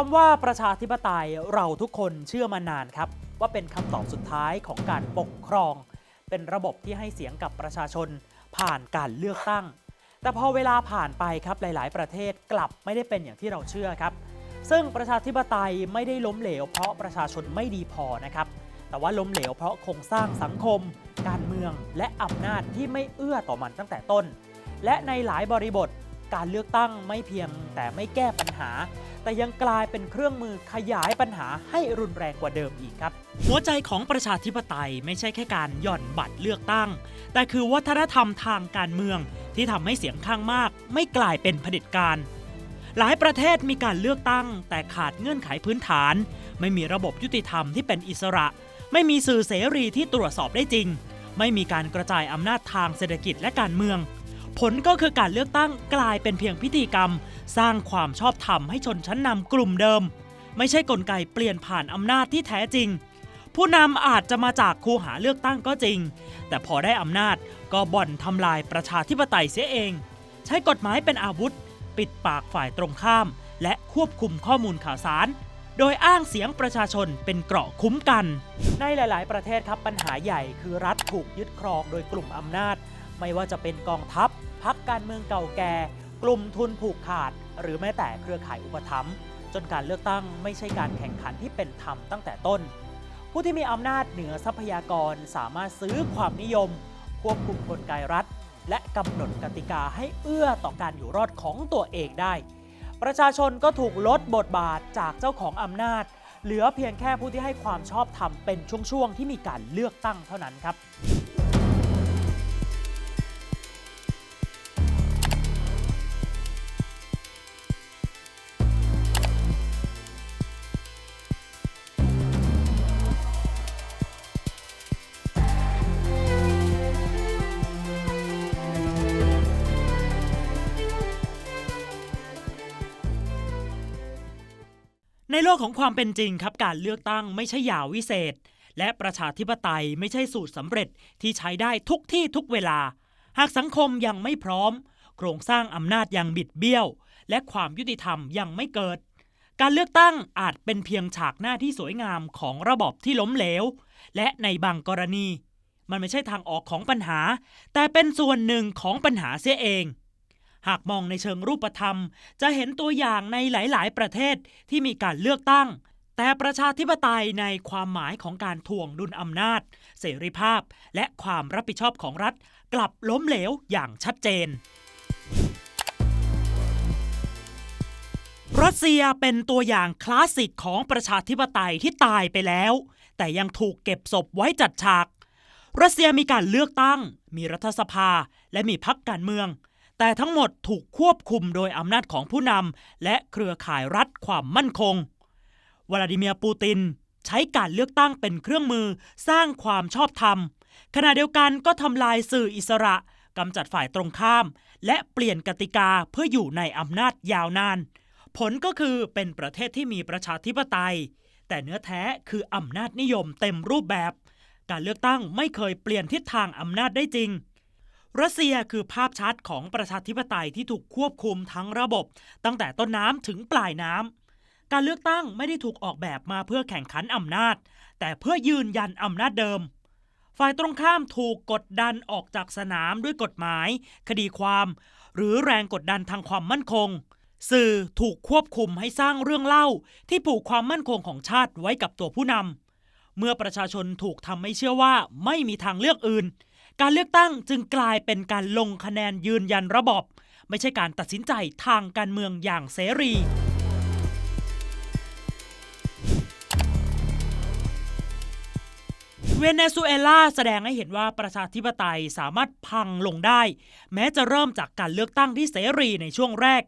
คำว่าประชาธิปไตยเราทุกคนเชื่อมานานครับ ว่าเป็นคำตอบสุดท้ายของการปกครอง เป็นระบบที่ให้เสียงกับประชาชน ผ่านการเลือกตั้ง แต่พอเวลาผ่านไปครับหลาย ๆ ประเทศกลับไม่ได้เป็นอย่างที่เราเชื่อครับ ซึ่งประชาธิปไตยไม่ได้ล้มเหลว เพราะประชาชนไม่ดีพอนะครับ แต่ว่าล้มเหลวเพราะโครงสร้างสังคม การเมืองและอำนาจที่ไม่เอื้อต่อมันตั้งแต่ต้น และในหลายบริบท การเลือกตั้งไม่เพียงแต่ไม่แก้ปัญหา แต่ยังกลายเป็นเครื่องมือขยายปัญหาให้รุนแรงกว่าเดิมอีกครับ หัวใจของประชาธิปไตยไม่ใช่แค่การหย่อนบัตรเลือกตั้ง แต่คือวัฒนธรรมทางการเมืองที่ทำให้เสียงข้างมาก ไม่กลายเป็นเผด็จการหลายประเทศมีการเลือกตั้ง แต่ขาดเงื่อนไขพื้นฐาน ไม่มีระบบยุติธรรมที่เป็นอิสระ ไม่มีสื่อเสรีที่ตรวจสอบได้จริง ไม่มีการกระจายอำนาจทางเศรษฐกิจและการเมือง ผลก็คือการเลือกตั้งกลายเป็นเพียงพิธีกรรม สร้างความชอบธรรมให้ชนชั้นนำกลุ่มเดิม ไม่ใช่กลไกเปลี่ยนผ่านอำนาจที่แท้จริง ผู้นำอาจจะมาจากคูหาเลือกตั้งก็จริง แต่พอได้อำนาจก็บ่อนทำลายประชาธิปไตยเสียเอง ใช้กฎหมายเป็นอาวุธ ปิดปากฝ่ายตรงข้าม และควบคุมข้อมูลข่าวสาร โดยอ้างเสียงประชาชนเป็นเกราะคุ้มกัน ในหลาย ๆ ประเทศครับปัญหาใหญ่คือรัฐถูกยึดครองโดยกลุ่มอำนาจ ไม่ว่าจะเป็นกองทัพ พักการเมืองเก่าแก่ กลุ่มทุนผูกขาด หรือแม้แต่เครือข่ายอุปถัมภ์จนการเลือกตั้งไม่ใช่การแข่งขันที่เป็นธรรมตั้งแต่ต้น ผู้ที่มีอำนาจเหนือทรัพยากรสามารถซื้อความนิยม ควบคุมกลไกรัฐ และกำหนดกติกาให้เอื้อต่อการอยู่รอดของตัวเองได้ ประชาชนก็ถูกลดบทบาทจากเจ้าของอำนาจ เหลือเพียงแค่ผู้ที่ให้ความชอบธรรมเป็นช่วงๆที่มีการเลือกตั้งเท่านั้นครับ ในโลกของความเป็นจริงครับการเลือกตั้งไม่ใช่ยาวิเศษ และประชาธิปไตยไม่ใช่สูตรสำเร็จที่ใช้ได้ทุกที่ทุกเวลา หากสังคมยังไม่พร้อม โครงสร้างอำนาจยังบิดเบี้ยว และความยุติธรรมยังไม่เกิด การเลือกตั้งอาจเป็นเพียงฉากหน้าที่สวยงามของระบบที่ล้มเหลว และในบางกรณี มันไม่ใช่ทางออกของปัญหา แต่เป็นส่วนหนึ่งของปัญหาเสียเอง หากมองในเชิงรูปธรรม จะเห็นตัวอย่างในหลาย ๆ ประเทศที่มีการเลือกตั้ง แต่ประชาธิปไตยในความหมายของการถ่วงดุลอำนาจ เสรีภาพ และความรับผิดชอบของรัฐ กลับล้มเหลวอย่างชัดเจนรัสเซียเป็นตัวอย่างคลาสสิกของประชาธิปไตยที่ตายไปแล้ว แต่ยังถูกเก็บศพไว้จัดฉาก รัสเซียมีการเลือกตั้ง มีรัฐสภา และมีพรรคการเมือง แต่ทั้งหมดถูกควบคุมโดยอำนาจของผู้นำและเครือข่ายรัฐความมั่นคง วลาดิเมียร์ปูตินใช้การเลือกตั้งเป็นเครื่องมือสร้างความชอบธรรม ขณะเดียวกันก็ทำลายสื่ออิสระกำจัดฝ่ายตรงข้าม และเปลี่ยนกติกาเพื่ออยู่ในอำนาจยาวนาน ผลก็คือเป็นประเทศที่มีประชาธิปไตย แต่เนื้อแท้คืออำนาจนิยมเต็มรูปแบบ การเลือกตั้งไม่เคยเปลี่ยนทิศทางอำนาจได้จริง รัสเซียคือภาพชัดของประชาธิปไตยที่ถูกควบคุมทั้งระบบ ตั้งแต่ต้นน้ำถึงปลายน้ำการเลือกตั้งไม่ได้ถูกออกแบบมาเพื่อแข่งขันอำนาจ แต่เพื่อยืนยันอำนาจเดิม ฝ่ายตรงข้ามถูกกดดันออกจากสนามด้วยกฎหมาย คดีความ หรือแรงกดดันทางความมั่นคง สื่อถูกควบคุมให้สร้างเรื่องเล่า ที่ผูกความมั่นคงของชาติไว้กับตัวผู้นำเมื่อประชาชนถูกทำให้เชื่อว่าไม่มีทางเลือกอื่น การเลือกตั้งจึงกลายเป็นการลงคะแนนยืนยันระบอบ ไม่ใช่การตัดสินใจทางการเมืองอย่างเสรี เวเนซุเอลาแสดงให้เห็นว่าประชาธิปไตยสามารถพังลงได้ แม้จะเริ่มจากการเลือกตั้งที่เสรีในช่วงแรก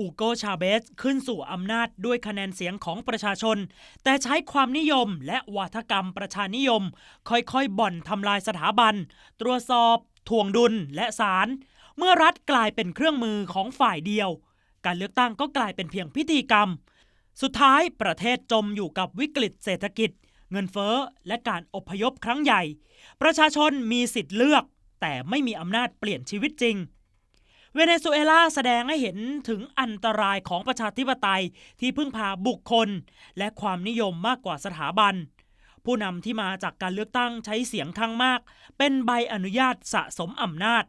อูโกชาเบสขึ้นสู่อำนาจด้วยคะแนนเสียงของประชาชน แต่ใช้ความนิยมและวาทกรรมประชานิยม ค่อยๆบ่อนทำลายสถาบัน ตรวจสอบทวงดุลและศาลเมื่อรัฐกลายเป็นเครื่องมือของฝ่ายเดียว การเลือกตั้งก็กลายเป็นเพียงพิธีกรรม สุดท้ายประเทศจมอยู่กับวิกฤตเศรษฐกิจ เงินเฟ้อและการอพยพครั้งใหญ่ ประชาชนมีสิทธิ์เลือก แต่ไม่มีอำนาจเปลี่ยนชีวิตจริง เวเนซุเอลาแสดงให้เห็นถึงอันตรายของประชาธิปไตยที่พึ่งพาบุคคล และความนิยมมากกว่าสถาบัน ผู้นำที่มาจากการเลือกตั้งใช้เสียงข้างมาก เป็นใบอนุญาตสะสมอำนาจ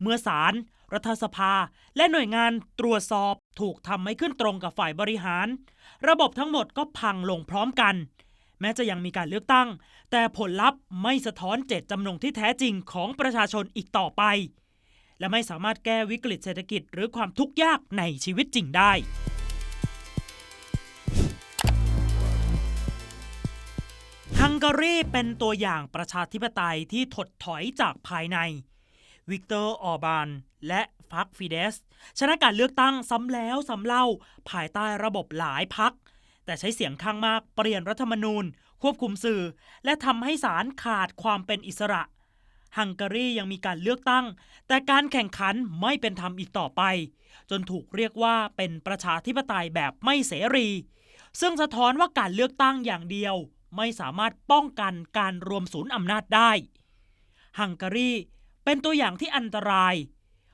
เมื่อศาลรัฐสภา และหน่วยงานตรวจสอบถูกทำให้ขึ้นตรงกับฝ่ายบริหาร ระบบทั้งหมดก็พังลงพร้อมกัน แม้จะยังมีการเลือกตั้ง แต่ผลลัพธ์ไม่สะท้อนเจตจำนงที่แท้จริงของประชาชนอีกต่อไป และไม่สามารถแก้วิกฤตเศรษฐกิจหรือความทุกข์ยากในชีวิตจริงได้ ฮังการีเป็นตัวอย่างประชาธิปไตยที่ถดถอยจากภายใน วิกเตอร์ ออร์บาน และพรรคฟิเดส ชนะการเลือกตั้งซ้ำแล้วซ้ำเล่า ภายใต้ระบบหลายพักแต่ใช้เสียงข้างมากเปลี่ยนรัฐธรรมนูญ ควบคุมสื่อ และทำให้ศาลขาดความเป็นอิสระ ฮังการียังมีการเลือกตั้ง แต่การแข่งขันไม่เป็นธรรมอีกต่อไป จนถูกเรียกว่าเป็นประชาธิปไตยแบบไม่เสรี ซึ่งสะท้อนว่าการเลือกตั้งอย่างเดียว ไม่สามารถป้องกันการรวมศูนย์อำนาจได้ฮังการีเป็นตัวอย่างที่อันตราย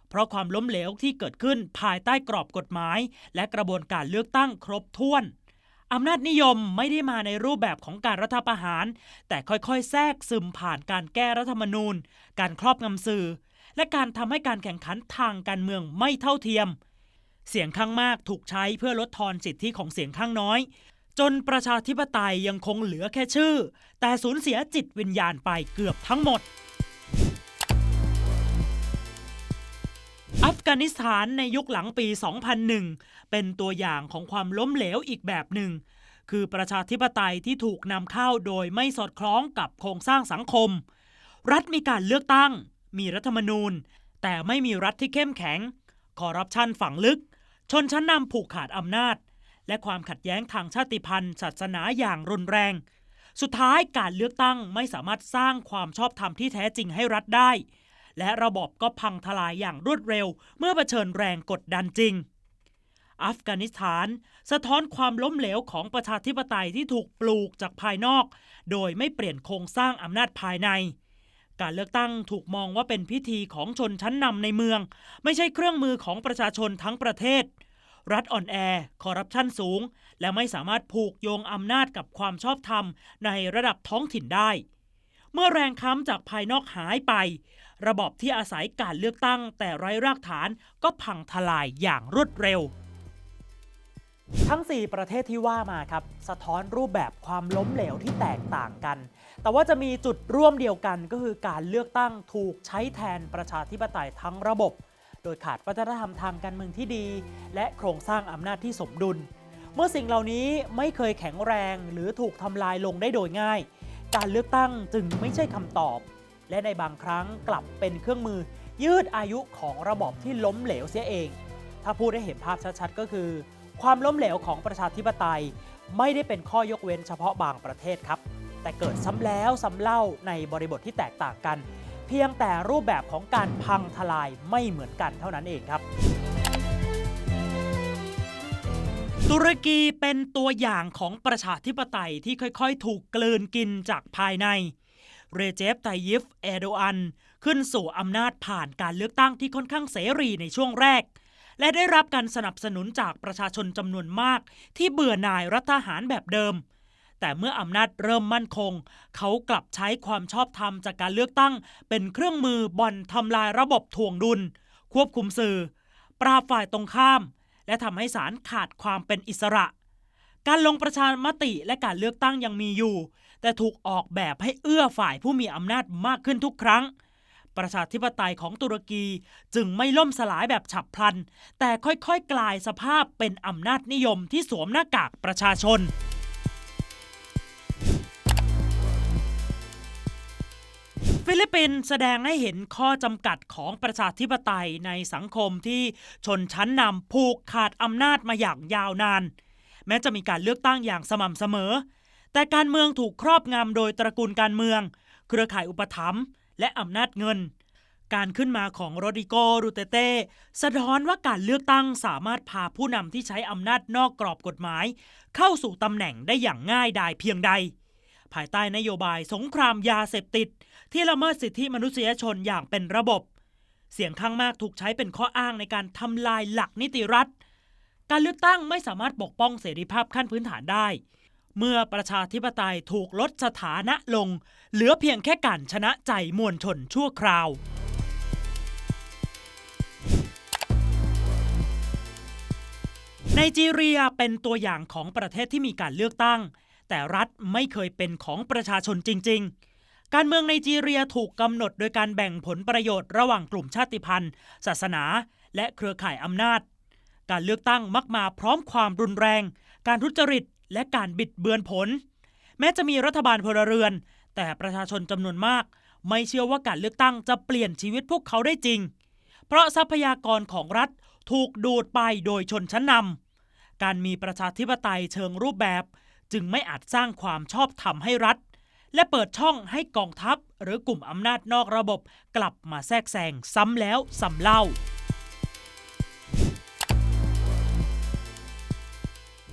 เพราะความล้มเหลวที่เกิดขึ้นภายใต้กรอบกฎหมาย และกระบวนการเลือกตั้งครบถ้วน อำนาจนิยมไม่ได้มาในรูปแบบของการรัฐประหาร แต่ค่อยๆ แทรกซึมผ่านการแก้รัฐธรรมนูญ การครอบงำสื่อ และการทำให้การแข่งขันทางการเมืองไม่เท่าเทียม เสียงข้างมากถูกใช้เพื่อลดทอนสิทธิของเสียงข้างน้อย จนประชาธิปไตยยังคงเหลือแค่ชื่อ แต่สูญเสียจิตวิญญาณไปเกือบทั้งหมด อัฟกานิสถานในยุคหลังปี 2001 เป็นตัวอย่างของความล้มเหลวอีกแบบหนึ่ง คือประชาธิปไตยที่ถูกนำเข้าโดยไม่สอดคล้องกับโครงสร้างสังคม รัฐมีการเลือกตั้ง มีรัฐธรรมนูญ แต่ไม่มีรัฐที่เข้มแข็ง คอร์รัปชันฝังลึก ชนชั้นนำผูกขาดอำนาจ และความขัดแย้งทางชาติพันธุ์ศาสนาอย่างรุนแรง สุดท้ายการเลือกตั้งไม่สามารถสร้างความชอบธรรมที่แท้จริงให้รัฐได้ และระบบก็พังทลายอย่างรวดเร็ว เมื่อเผชิญแรงกดดันจริง อัฟกานิสถาน สะท้อนความล้มเหลวของประชาธิปไตยที่ถูกปลูกจากภายนอก โดยไม่เปลี่ยนโครงสร้างอำนาจภายใน การเลือกตั้งถูกมองว่าเป็นพิธีของชนชั้นนำในเมือง ไม่ใช่เครื่องมือของประชาชนทั้งประเทศรัฐอ่อนแอ คอร์รัปชันสูง และไม่สามารถผูกโยงอำนาจกับความชอบธรรมในระดับท้องถิ่นได้ เมื่อแรงค้ำจากภายนอกหายไป ระบอบที่อาศัยการเลือกตั้ง แต่ไร้รากฐานก็พังทลายอย่างรวดเร็ว ทั้ง 4 ประเทศที่ว่ามาครับ สะท้อนรูปแบบความล้มเหลวที่แตกต่างกัน แต่ว่าจะมีจุดร่วมเดียวกันก็คือการเลือกตั้งถูกใช้แทนประชาธิปไตยทั้งระบบ โดยขาดวัฒนธรรมทางการเมืองที่ดี และโครงสร้างอำนาจที่สมดุลเมื่อสิ่งเหล่านี้ไม่เคยแข็งแรงหรือถูกทำลายลงได้โดยง่าย การเลือกตั้งจึงไม่ใช่คำตอบ และในบางครั้งกลับเป็นเครื่องมือยืดอายุของระบอบที่ล้มเหลวเสียเอง ถ้าพูดได้เห็นภาพชัดๆ ก็คือ ความล้มเหลวของประชาธิปไตย ไม่ได้เป็นข้อยกเว้นเฉพาะบางประเทศครับ แต่เกิดซ้ำแล้วซ้ำเล่าในบริบทที่แตกต่างกัน เพียงแต่รูปแบบของการพังทลายไม่เหมือนกันเท่านั้นเองครับ ตุรกีเป็นตัวอย่างของประชาธิปไตยที่ค่อยๆ ถูกกลืนกินจากภายใน เรเจปไตยิฟเอโดอัน ขึ้นสู่อำนาจผ่านการเลือกตั้งที่ค่อนข้างเสรีในช่วงแรก และได้รับการสนับสนุนจากประชาชนจำนวนมาก ที่เบื่อหน่ายรัฐทหารแบบเดิม แต่เมื่ออำนาจเริ่มมั่นคง เขากลับใช้ความชอบธรรมจากการเลือกตั้ง เป็นเครื่องมือบ่อนทำลายระบบถ่วงดุล ควบคุมสื่อ ปราบฝ่ายตรงข้าม และทำให้ศาลขาดความเป็นอิสระ การลงประชามติและการเลือกตั้งยังมีอยู่ แต่ถูกออกแบบให้เอื้อฝ่ายผู้มีอำนาจมากขึ้นทุกครั้ง ประชาธิปไตยของตุรกีจึงไม่ล่มสลายแบบฉับพลัน แต่ค่อยๆกลายสภาพเป็นอำนาจนิยมที่สวมหน้ากากประชาชน ฟิลิปปินส์แสดงให้เห็นข้อจำกัดของประชาธิปไตยในสังคมที่ชนชั้นนำผูกขาดอำนาจมาอย่างยาวนาน แม้จะมีการเลือกตั้งอย่างสม่ำเสมอ แต่การเมืองถูกครอบงำโดยตระกูลการเมือง เครือข่ายอุปถัมภ์และอำนาจเงิน การขึ้นมาของโรดิโกรูเตเต้สะท้อนว่าการเลือกตั้งสามารถพาผู้นำที่ใช้อำนาจนอกกรอบกฎหมาย เข้าสู่ตำแหน่งได้อย่างง่ายดายเพียงใด ภายใต้นโยบายสงครามยาเสพติด ที่ละเมิดสิทธิมนุษยชนอย่างเป็นระบบ เสียงข้างมากถูกใช้เป็นข้ออ้างในการทำลายหลักนิติรัฐ การเลือกตั้งไม่สามารถปกป้องเสรีภาพขั้นพื้นฐานได้ เมื่อประชาธิปไตยถูกลดสถานะลง เหลือเพียงแค่การชนะใจมวลชนชั่วคราวไนจีเรียเป็นตัวอย่างของประเทศที่มีการเลือกตั้ง แต่รัฐไม่เคยเป็นของประชาชนจริง ๆ การเมืองไนจีเรียถูกกำหนดโดยการแบ่งผลประโยชน์ระหว่างกลุ่มชาติพันธุ์ ศาสนา และเครือข่ายอำนาจ การเลือกตั้งมักมาพร้อมความรุนแรง การทุจริต และการบิดเบือนผล แม้จะมีรัฐบาลพลเรือน แต่ประชาชนจำนวนมาก ไม่เชื่อว่าการเลือกตั้งจะเปลี่ยนชีวิตพวกเขาได้จริง เพราะทรัพยากรของรัฐถูกดูดไปโดยชนชั้นนำการมีประชาธิปไตยเชิงรูปแบบ จึงไม่อาจสร้างความชอบธรรมให้รัฐ และเปิดช่องให้กองทัพหรือกลุ่มอำนาจนอกระบบกลับมาแทรกแซงซ้ำแล้วซ้ำเล่า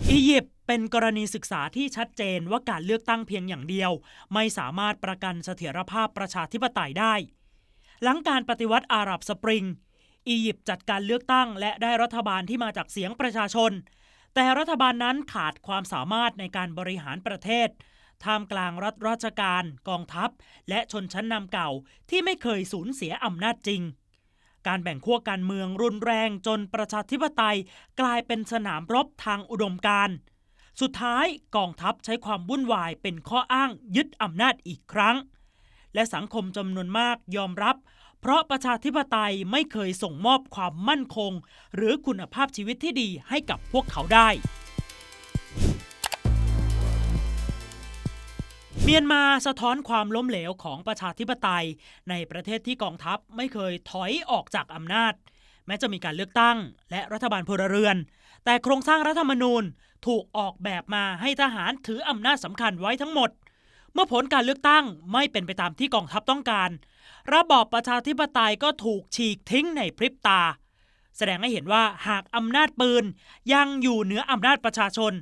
อียิปต์เป็นกรณีศึกษาที่ชัดเจนว่าการเลือกตั้งเพียงอย่างเดียว ไม่สามารถประกันเสถียรภาพประชาธิปไตยได้ หลังการปฏิวัติอาหรับสปริง อียิปต์จัดการเลือกตั้ง และได้รัฐบาลที่มาจากเสียงประชาชน แต่รัฐบาลนั้นขาดความสามารถในการบริหารประเทศ ท่ามกลางรัฐราชการ กองทัพ และชนชั้นนำเก่าที่ไม่เคยสูญเสียอำนาจจริง การแบ่งขั้วการเมืองรุนแรงจนประชาธิปไตยกลายเป็นสนามรบทางอุดมการณ์สุดท้ายกองทัพใช้ความวุ่นวายเป็นข้ออ้างยึดอำนาจอีกครั้ง และสังคมจำนวนมากยอมรับ เพราะประชาธิปไตยไม่เคยส่งมอบความมั่นคง หรือคุณภาพชีวิตที่ดีให้กับพวกเขาได้ เมียนมาสะท้อนความล้มเหลวของประชาธิปไตย ในประเทศที่กองทัพไม่เคยถอยออกจากอำนาจ แม้จะมีการเลือกตั้ง และรัฐบาลพลเรือน แต่โครงสร้างรัฐธรรมนูญถูกออกแบบมาให้ทหารถืออำนาจสำคัญไว้ทั้งหมด เมื่อผลการเลือกตั้งไม่เป็นไปตามที่กองทัพต้องการ ระบอบประชาธิปไตยก็ถูกฉีกทิ้งในพริบตา แสดงให้เห็นว่าหากอำนาจปืนยังอยู่เหนืออำนาจประชาชน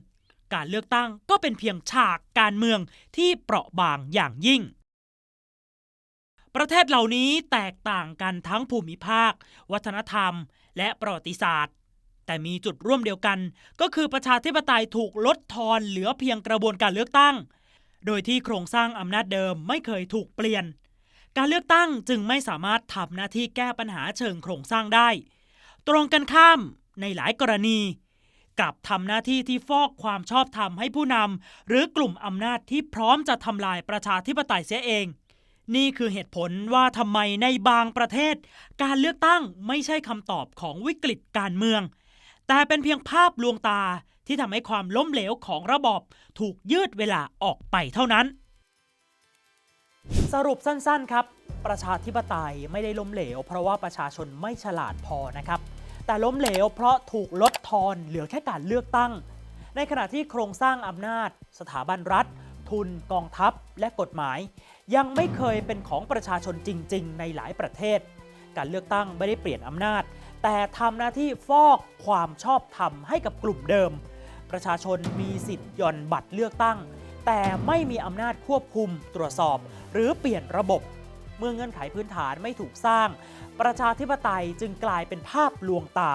การเลือกตั้งก็เป็นเพียงฉากการเมืองที่เปราะบางอย่างยิ่ง ประเทศเหล่านี้แตกต่างกันทั้งภูมิภาค วัฒนธรรม และประวัติศาสตร์ แต่มีจุดร่วมเดียวกัน ก็คือประชาธิปไตยถูกลดทอนเหลือเพียงกระบวนการเลือกตั้ง โดยที่โครงสร้างอำนาจเดิมไม่เคยถูกเปลี่ยน การเลือกตั้งจึงไม่สามารถทำหน้าที่แก้ปัญหาเชิงโครงสร้างได้ ตรงกันข้ามในหลายกรณี กลับทำหน้าที่ที่ฟอกความชอบธรรมให้ผู้นำหรือกลุ่มอำนาจที่พร้อมจะทำลายประชาธิปไตยเสียเอง นี่คือเหตุผลว่าทำไมในบางประเทศ การเลือกตั้งไม่ใช่คำตอบของวิกฤตการเมือง แต่เป็นเพียงภาพลวงตาที่ทำให้ความล้มเหลวของระบอบถูกยืดเวลาออกไปเท่านั้น สรุปสั้นๆครับ ประชาธิปไตยไม่ได้ล้มเหลว เพราะว่าประชาชนไม่ฉลาดพอนะครับ แต่ล้มเหลวเพราะถูกลดทอนเหลือแค่การเลือกตั้ง ในขณะที่โครงสร้างอำนาจ สถาบันรัฐ ทุนกองทัพและกฎหมาย ยังไม่เคยเป็นของประชาชนจริง ๆ ในหลายประเทศ การเลือกตั้งไม่ได้เปลี่ยนอำนาจ แต่ทำหน้าที่ฟอกความชอบธรรมให้กับกลุ่มเดิม ประชาชนมีสิทธิ์หย่อนบัตรเลือกตั้ง แต่ไม่มีอำนาจควบคุม ตรวจสอบ หรือเปลี่ยนระบบ เมื่อเงื่อนไขพื้นฐานไม่ถูกสร้าง ประชาธิปไตยจึงกลายเป็นภาพลวงตา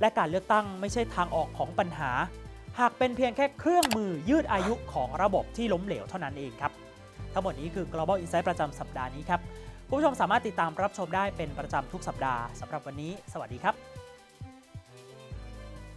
และการเลือกตั้งไม่ใช่ทางออกของปัญหา หากเป็นเพียงแค่เครื่องมือยืดอายุของระบบที่ล้มเหลวเท่านั้นเองครับ ทั้งหมดนี้คือ global insight ประจำสัปดาห์นี้ครับคุณผู้ชมสามารถติดตามรับชมได้เป็นประจำทุกสัปดาห์สำหรับวันนี้ สวัสดีครับ